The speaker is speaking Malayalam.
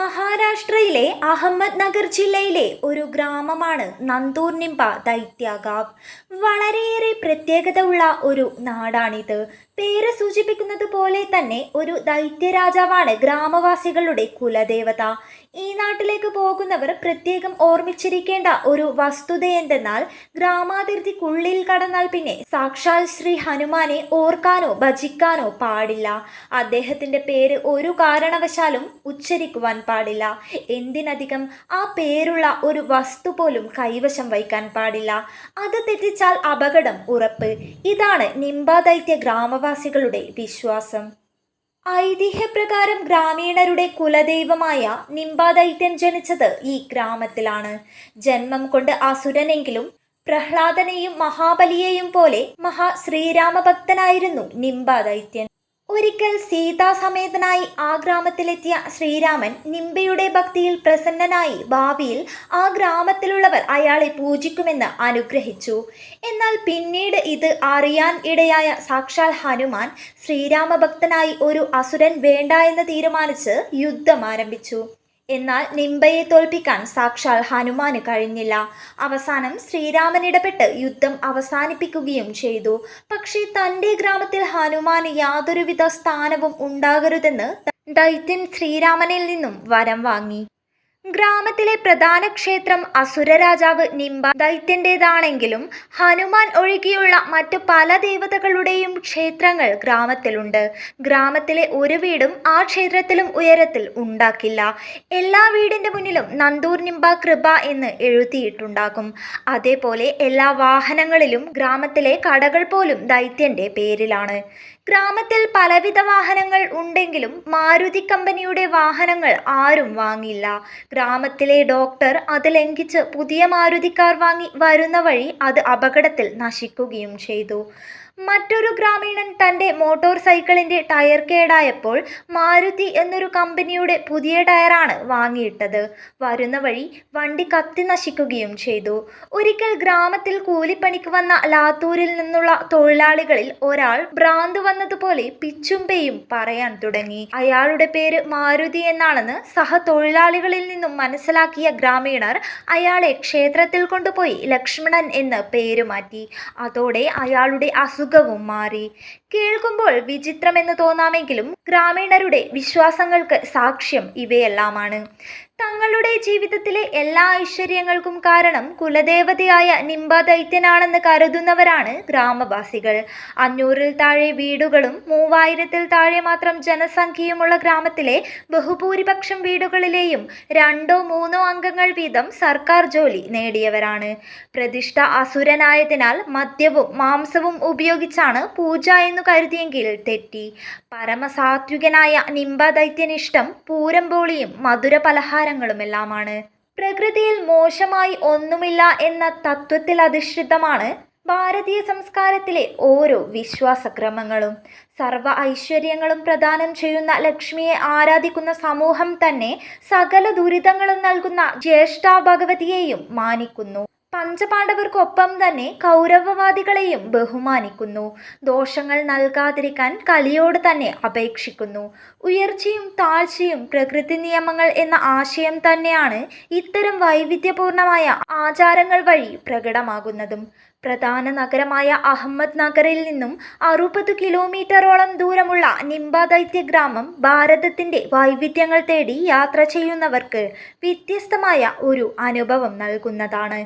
മഹാരാഷ്ട്രയിലെ അഹമ്മദ് നഗർ ജില്ലയിലെ ഒരു ഗ്രാമമാണ് നന്ദൂർ നിമ്പ ദൈത്യാഗാവ്. വളരെയേറെ പ്രത്യേകത ഉള്ള ഒരു നാടാണിത്. പേര് സൂചിപ്പിക്കുന്നത് പോലെ തന്നെ ഒരു ദൈത്യരാജാവാണ് ഗ്രാമവാസികളുടെ കുലദേവത. ഈ നാട്ടിലേക്ക് പോകുന്നവർ പ്രത്യേകം ഓർമ്മിച്ചിരിക്കേണ്ട ഒരു വസ്തുത എന്തെന്നാൽ ഗ്രാമാതിർത്തിക്കുള്ളിൽ കടന്നാൽ പിന്നെ സാക്ഷാൽ ശ്രീ ഹനുമാനെ ഓർക്കാനോ ഭജിക്കാനോ പാടില്ല. അദ്ദേഹത്തിന്റെ പേര് ഒരു കാരണവശാലും ഉച്ചരിക്കുവാൻ പാടില്ല. എന്തിനധികം ആ പേരുള്ള ഒരു വസ്തു പോലും കൈവശം വയ്ക്കാൻ പാടില്ല. അത് തെറ്റിച്ചാൽ അപകടം ഉറപ്പ്. ഇതാണ് നിംബാദൈത്യ ഗ്രാമവാസികളുടെ വിശ്വാസം. ഐതിഹ്യപ്രകാരം ഗ്രാമീണരുടെ കുലദൈവമായ നിമ്പാദൈത്യൻ ജനിച്ചത് ഈ ഗ്രാമത്തിലാണ്. ജന്മം കൊണ്ട് അസുരനെങ്കിലും പ്രഹ്ലാദനെയും മഹാബലിയെയും പോലെ മഹാ ശ്രീരാമഭക്തനായിരുന്നു നിംബാദൈത്യൻ ഒരിക്കൽ സീതാസമേതനായി ആ ഗ്രാമത്തിലെത്തിയ ശ്രീരാമൻ നിംബയുടെ ഭക്തിയിൽ പ്രസന്നനായി ഭാവിയിൽ ആ ഗ്രാമത്തിലുള്ളവർ അയാളെ പൂജിക്കുമെന്ന് അനുഗ്രഹിച്ചു. എന്നാൽ പിന്നീട് ഇത് അറിയാൻ ഇടയായ സാക്ഷാൽ ഹനുമാൻ ശ്രീരാമഭക്തനായി ഒരു അസുരൻ വേണ്ട എന്ന് തീരുമാനിച്ച് യുദ്ധം ആരംഭിച്ചു. എന്നാൽ നിമ്പയെ തോൽപ്പിക്കാൻ സാക്ഷാൽ ഹനുമാന് കഴിഞ്ഞില്ല. അവസാനം ശ്രീരാമൻ ഇടപെട്ട് യുദ്ധം അവസാനിപ്പിക്കുകയും ചെയ്തു. പക്ഷേ തന്റെ ഗ്രാമത്തിൽ ഹനുമാന് യാതൊരുവിധ സ്ഥാനവും ഉണ്ടാകരുതെന്ന് ദൈത്യൻ ശ്രീരാമനിൽ നിന്നും വരം വാങ്ങി. ഗ്രാമത്തിലെ പ്രധാന ക്ഷേത്രം അസുരരാജാവ് നിംബ ദൈത്യന്റെതാണെങ്കിലും ഹനുമാൻ ഒഴികെയുള്ള മറ്റു പല ദേവതകളുടെയും ക്ഷേത്രങ്ങൾ ഗ്രാമത്തിലുണ്ട്. ഗ്രാമത്തിലെ ഒരു വീടും ആ ക്ഷേത്രത്തിലും ഉയരത്തിൽ ഉണ്ടാക്കില്ല. എല്ലാ വീടിന്റെ മുന്നിലും നന്ദൂർ നിംബ കൃപ എന്ന് എഴുതിയിട്ടുണ്ടാകും. അതേപോലെ എല്ലാ വാഹനങ്ങളിലും ഗ്രാമത്തിലെ കടകൾ പോലും ദൈത്യന്റെ പേരിലാണ്. ഗ്രാമത്തിൽ പലവിധ വാഹനങ്ങൾ ഉണ്ടെങ്കിലും മാരുതി കമ്പനിയുടെ വാഹനങ്ങൾ ആരും വാങ്ങില്ല ഗ്രാമത്തിലെ ഡോക്ടർ അത് ലംഘിച്ച് പുതിയ മാരുതി കാർ വാങ്ങി വരുന്ന വഴി അത് അപകടത്തിൽ നശിക്കുകയും ചെയ്തു. മറ്റൊരു ഗ്രാമീണൻ തന്റെ മോട്ടോർ സൈക്കിളിന്റെ ടയർ കേടായപ്പോൾ മാരുതി എന്നൊരു കമ്പനിയുടെ പുതിയ ടയറാണ് വാങ്ങിയിട്ടത്. വരുന്ന വഴി വണ്ടി കത്തി നശിക്കുകയും ചെയ്തു. ഒരിക്കൽ ഗ്രാമത്തിൽ കൂലിപ്പണിക്ക് വന്ന ലാത്തൂരിൽ നിന്നുള്ള തൊഴിലാളികളിൽ ഒരാൾ ഭ്രാന്ത് വന്നതുപോലെ പിച്ചുംപേയും പറയാൻ തുടങ്ങി. അയാളുടെ പേര് മാരുതി എന്നാണെന്ന് സഹതൊഴിലാളികളിൽ നിന്നും മനസ്സിലാക്കിയ ഗ്രാമീണർ അയാളെ ക്ഷേത്രത്തിൽ കൊണ്ടുപോയി ലക്ഷ്മണൻ എന്ന് പേര് മാറ്റി. അതോടെ അയാളുടെ അസുഖവും മാറി. കേൾക്കുമ്പോൾ വിചിത്രമെന്ന് തോന്നാമെങ്കിലും ഗ്രാമീണരുടെ വിശ്വാസങ്ങൾക്ക് സാക്ഷ്യം ഇവയെല്ലാമാണ്. തങ്ങളുടെ ജീവിതത്തിലെ എല്ലാ ഐശ്വര്യങ്ങൾക്കും കാരണം കുലദേവതയായ നിംബദൈത്യനാണെന്ന് കരുതുന്നവരാണ് ഗ്രാമവാസികൾ. അഞ്ഞൂറിൽ താഴെ വീടുകളും മൂവായിരത്തിൽ താഴെ മാത്രം ജനസംഖ്യയുമുള്ള ഗ്രാമത്തിലെ ബഹുഭൂരിപക്ഷം വീടുകളിലെയും രണ്ടോ മൂന്നോ അംഗങ്ങൾ വീതം സർക്കാർ ജോലി നേടിയവരാണ്. പ്രതിഷ്ഠ അസുരനായതിനാൽ മദ്യവും മാംസവും ഉപയോഗിച്ചാണ് പൂജ എന്നു കരുതിയെങ്കിൽ തെറ്റി. പരമസാത്വികനായ നിംബദൈത്യനിഷ്ടം പൂരംപോളിയും മധുര പലഹാരങ്ങളുമെല്ലാമാണ് പ്രകൃതിയിൽ മോശമായി ഒന്നുമില്ല എന്ന തത്വത്തിൽ അധിഷ്ഠിതമാണ് ഭാരതീയ സംസ്കാരത്തിലെ ഓരോ വിശ്വാസക്രമങ്ങളും. സർവ ഐശ്വര്യങ്ങളും പ്രദാനം ചെയ്യുന്ന ലക്ഷ്മിയെ ആരാധിക്കുന്ന സമൂഹം തന്നെ സകല ദുരിതങ്ങളും നൽകുന്ന ജ്യേഷ്ഠ ഭഗവതിയെയും മാനിക്കുന്നു. പഞ്ചപാണ്ഡവർക്കൊപ്പം തന്നെ കൗരവവാദികളെയും ബഹുമാനിക്കുന്നു. ദോഷങ്ങൾ നൽകാതിരിക്കാൻ കലിയോട് തന്നെ അപേക്ഷിക്കുന്നു. ഉയർച്ചയും താഴ്ചയും പ്രകൃതി നിയമങ്ങൾ എന്ന ആശയം തന്നെയാണ് ഇത്തരം വൈവിധ്യപൂർണമായ ആചാരങ്ങൾ വഴി പ്രകടമാകുന്നതും. പ്രധാന നഗരമായ അഹമ്മദ് നഗറിൽ നിന്നും അറുപത് കിലോമീറ്ററോളം ദൂരമുള്ള നിംബ ദൈത്യ ഗ്രാമം ഭാരതത്തിന്റെ വൈവിധ്യങ്ങൾ തേടി യാത്ര ചെയ്യുന്നവർക്ക് വ്യത്യസ്തമായ ഒരു അനുഭവം നൽകുന്നതാണ്.